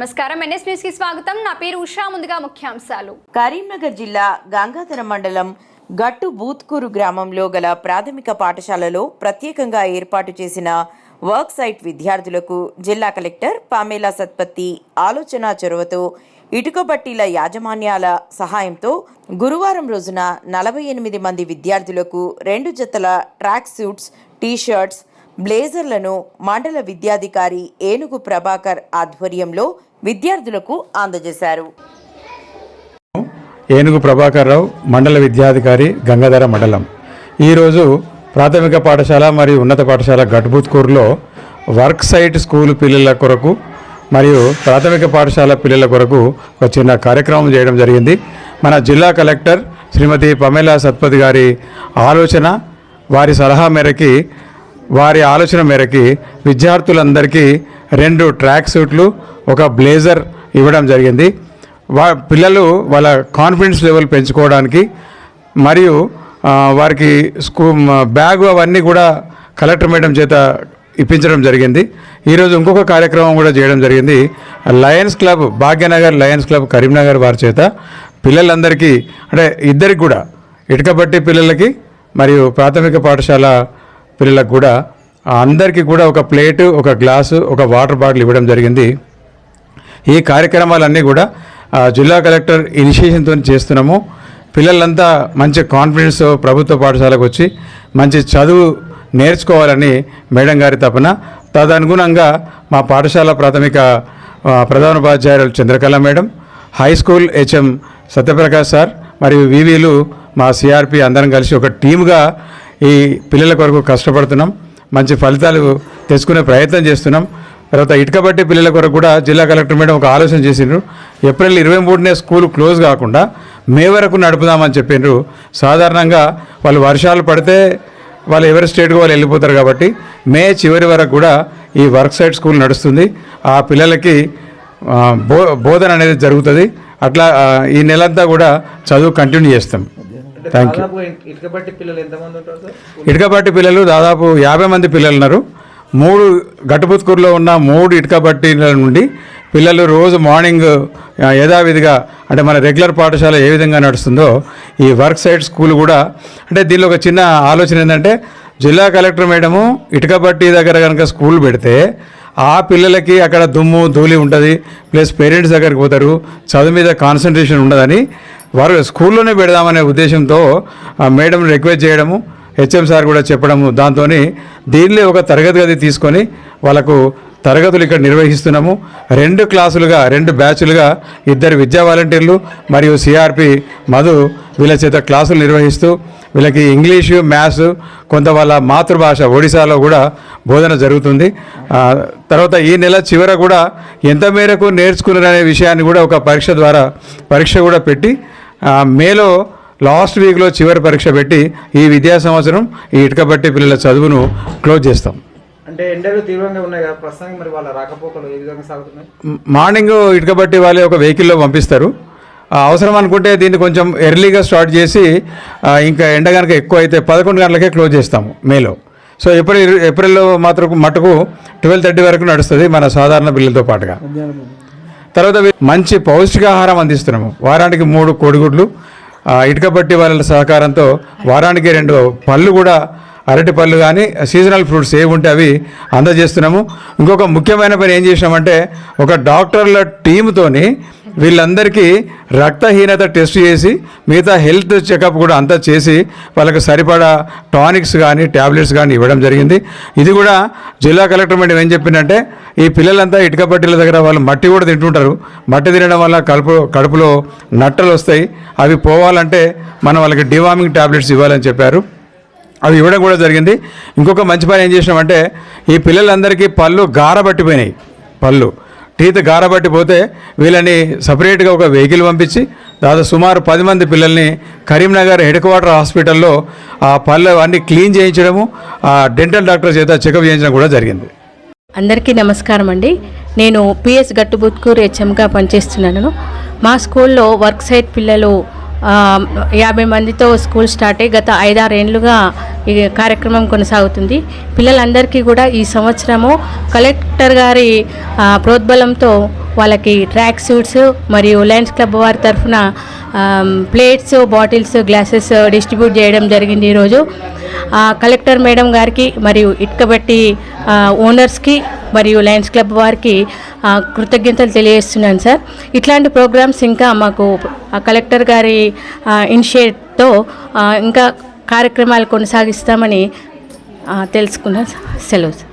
నమస్కారం. ఎన్ఎస్ న్యూస్కి స్వాగతం. నా పేరు ఉషా. ముందుగా ముఖ్యాంశాలు. కరీంనగర్ జిల్లా గంగాధర మండలం గట్టు బూత్కూరు గ్రామంలో గల ప్రాథమిక పాఠశాలలో ప్రత్యేకంగా ఏర్పాటు చేసిన వర్క్ సైట్ విద్యార్థులకు జిల్లా కలెక్టర్ పామేలా సత్పత్తి ఆలోచన చొరవతో ఇటుక బట్టీల యాజమాన్యాల సహాయంతో గురువారం రోజున నలభై ఎనిమిది మంది విద్యార్థులకు రెండు జతల ట్రాక్ సూట్స్ టీ షర్ట్స్ బ్లేజర్లను మండల విద్యాధికారి ఏనుగు ప్రభాకర్ ఆధ్వర్యంలో విద్యార్థులకు అందజేశారు. ఏనుగు ప్రభాకర్ రావు మండల విద్యాధికారి గంగాధర మండలం. ఈరోజు ప్రాథమిక పాఠశాల మరియు ఉన్నత పాఠశాల ఘట్బూత్కూర్లో వర్క్ సైట్ స్కూల్ పిల్లల కొరకు మరియు ప్రాథమిక పాఠశాల పిల్లల కొరకు ఒక చిన్న కార్యక్రమం చేయడం జరిగింది. మన జిల్లా కలెక్టర్ శ్రీమతి పమేలా సత్పతి గారి ఆలోచన వారి సలహా మేరకి వారి ఆలోచన మేరకి విద్యార్థులందరికీ రెండు ట్రాక్ సూట్లు ఒక బ్లేజర్ ఇవ్వడం జరిగింది. వా పిల్లలు వాళ్ళ కాన్ఫిడెన్స్ లెవెల్ పెంచుకోవడానికి మరియు వారికి స్కూ బ్యాగ్ బ్యాగు అవన్నీ కూడా కలెక్టర్ మేడం చేత ఇప్పించడం జరిగింది. ఈరోజు ఇంకొక కార్యక్రమం కూడా చేయడం జరిగింది. Lions Club Bhagyanagar Lions Club Karimnagar వారి చేత పిల్లలందరికీ అంటే ఇద్దరికి కూడా ఇటుకబట్టి పిల్లలకి మరియు ప్రాథమిక పాఠశాల పిల్లలకు కూడా అందరికీ కూడా ఒక ప్లేటు ఒక గ్లాసు ఒక వాటర్ బాటిల్ ఇవ్వడం జరిగింది. ఈ కార్యక్రమాలన్నీ కూడా జిల్లా కలెక్టర్ ఇనిషియేషన్తో చేస్తున్నాము. పిల్లలంతా మంచి కాన్ఫిడెన్స్ ప్రభుత్వ పాఠశాలకు వచ్చి మంచి చదువు నేర్చుకోవాలని మేడం గారి తపన తదనుగుణంగా మా పాఠశాల ప్రాథమిక ప్రధానోపాధ్యాయులు Chandrakala madam high school HM Satyaprakash sir మరియు వివిలు మా సిఆర్పి అందరం కలిసి ఒక టీముగా ఈ పిల్లల కొరకు కష్టపడుతున్నాం. మంచి ఫలితాలు తెచ్చుకునే ప్రయత్నం చేస్తున్నాం. తర్వాత ఇటుకబట్టి పిల్లల కొరకు కూడా జిల్లా కలెక్టర్ మేడం ఒక ఆలోచన చేసిండ్రు. ఏప్రిల్ ఇరవై మూడునే స్కూల్ క్లోజ్ కాకుండా మే వరకు నడుపుదామని చెప్పిండ్రు. సాధారణంగా వాళ్ళు వర్షాలు పడితే వాళ్ళు ఎవరి స్టేట్కి వాళ్ళు వెళ్ళిపోతారు కాబట్టి మే చివరి వరకు కూడా ఈ వర్క్ సైట్ స్కూల్ నడుస్తుంది. ఆ పిల్లలకి బో బోధన అనేది జరుగుతుంది. అట్లా ఈ నెలంతా కూడా చదువు కంటిన్యూ చేస్తాం. థ్యాంక్ యూ ఇటుకబట్టి పిల్లలు దాదాపు యాభై మంది పిల్లలు ఉన్నారు. మూడు గట్టుపుత్కూరులో ఉన్న మూడు ఇటుకబట్టిల నుండి పిల్లలు రోజు మార్నింగ్ యథావిధిగా అంటే మన రెగ్యులర్ పాఠశాల ఏ విధంగా నడుస్తుందో ఈ వర్క్ సైడ్ స్కూల్ కూడా అంటే దీనిలో ఒక చిన్న ఆలోచన ఏంటంటే జిల్లా కలెక్టర్ మేడము ఇటుకబట్టి దగ్గర కనుక స్కూల్ పెడితే ఆ పిల్లలకి అక్కడ దుమ్ము ధూళి ఉంటుంది. ప్లస్ పేరెంట్స్ దగ్గరికి పోతారు. చదువు మీద కాన్సన్ట్రేషన్ ఉండదని వారు స్కూల్లోనే పెడదామనే ఉద్దేశంతో మేడం రిక్వెస్ట్ చేయడము హెచ్ఎం సార్ కూడా చెప్పడము దాంతో దీనిలో ఒక తరగతి గది తీసుకొని వాళ్ళకు తరగతులు ఇక్కడ నిర్వహిస్తున్నాము. రెండు క్లాసులుగా రెండు బ్యాచ్లుగా ఇద్దరు విద్యా వాలంటీర్లు మరియు సిఆర్పి మధు వీళ్ళ చేత క్లాసులు నిర్వహిస్తూ వీళ్ళకి ఇంగ్లీషు మ్యాథ్స్ కొంత వాళ్ళ మాతృభాష ఒడిశాలో కూడా బోధన జరుగుతుంది. తర్వాత ఈ నెల చివర కూడా ఎంత మేరకు నేర్చుకున్నారనే విషయాన్ని కూడా ఒక పరీక్ష ద్వారా పరీక్ష కూడా పెట్టి మేలో లాస్ట్ వీక్లో చివరి పరీక్ష పెట్టి ఈ విద్యా సంవత్సరం ఈ ఇటుకబట్టి పిల్లల చదువును క్లోజ్ చేస్తాం. అంటే ఎండలు తీవ్రంగా ఉన్నాయి కదా ప్రస్తుతానికి మరి వాళ్ళ రాకపోకలు ఏ విధంగా సాగుతున్నాయి? మార్నింగ్ ఇటుకబట్టి వాళ్ళే ఒక వెహికల్లో పంపిస్తారు. అవసరం అనుకుంటే దీన్ని కొంచెం ఎర్లీగా స్టార్ట్ చేసి ఇంకా ఎండ కనుక ఎక్కువ అయితే పదకొండు గంటలకే క్లోజ్ చేస్తాము మేలో. సో ఏప్రిల్ ఏప్రిల్లో మాత్రం మటుకు ట్వెల్వ్ థర్టీ వరకు నడుస్తుంది మన సాధారణ బిల్లులతో పాటుగా. తర్వాత మంచి పౌష్టికాహారం అందిస్తున్నాము. వారానికి మూడు కోడిగుడ్లు ఇటుకబట్టి వాళ్ళ సహకారంతో వారానికి రెండు పళ్ళు కూడా అరటి పళ్ళు కానీ సీజనల్ ఫ్రూట్స్ ఏవి ఉంటే అవి అందజేస్తున్నాము. ఇంకొక ముఖ్యమైన పని ఏం చేసినామంటే ఒక డాక్టర్ల టీంతోని వీళ్ళందరికీ రక్తహీనత టెస్ట్ చేసి మిగతా హెల్త్ చెకప్ కూడా అంతా చేసి వాళ్ళకి సరిపడా టానిక్స్ కానీ ట్యాబ్లెట్స్ కానీ ఇవ్వడం జరిగింది. ఇది కూడా జిల్లా కలెక్టర్ మేడం ఏం చెప్పిందంటే ఈ పిల్లలంతా ఇటుకబట్టీల దగ్గర వాళ్ళు మట్టి కూడా తింటుంటారు. మట్టి తినడం వల్ల కడుపు కడుపులో నట్టలు వస్తాయి. అవి పోవాలంటే మనం వాళ్ళకి డివామింగ్ ట్యాబ్లెట్స్ ఇవ్వాలని చెప్పారు. అవి ఇవ్వడం కూడా జరిగింది. ఇంకొక మంచి పని ఏం చేసినామంటే ఈ పిల్లలందరికీ పళ్ళు గారబట్టిపోయినాయి. పళ్ళు. టీత్ గారబట్టిపోతే వీళ్ళని సపరేట్గా ఒక వెహికల్ పంపించి దాదాపు సుమారు పది మంది పిల్లల్ని కరీంనగర్ హెడ్ క్వార్టర్ హాస్పిటల్లో ఆ పళ్ళు అన్ని క్లీన్ చేయించడము ఆ డెంటల్ డాక్టర్ చేత చెకప్ చేయించడం కూడా జరిగింది. అందరికీ నమస్కారం అండి. నేను పిఎస్ గట్టుబుత్కూర్ హెచ్ఎంగా పనిచేస్తున్నాను. మా స్కూల్లో వర్క్ సైట్ పిల్లలు యాభై మందితో స్కూల్ స్టార్ట్ అయ్యి గత ఐదారేండ్లుగా ఈ కార్యక్రమం కొనసాగుతుంది. పిల్లలందరికీ కూడా ఈ సంవత్సరము కలెక్టర్ గారి ప్రోద్బలంతో వాళ్ళకి ట్రాక్ సూట్స్ మరియు లయన్స్ క్లబ్ వారి తరఫున ప్లేట్స్ బాటిల్స్ గ్లాసెస్ డిస్ట్రిబ్యూట్ చేయడం జరిగింది ఈరోజు ఆ, కలెక్టర్ మేడం గారికి మరియు ఇటుకబట్టి ఓనర్స్కి మరియు లయన్స్ క్లబ్ వారికి కృతజ్ఞతలు తెలియజేస్తున్నాను సార్. ఇట్లాంటి ప్రోగ్రామ్స్ ఇంకా మాకు ఆ కలెక్టర్ గారి ఇనిషియేట్తో ఇంకా కార్యక్రమాలు కొనసాగిస్తామని తెలుసుకున్న సెలవు సార్.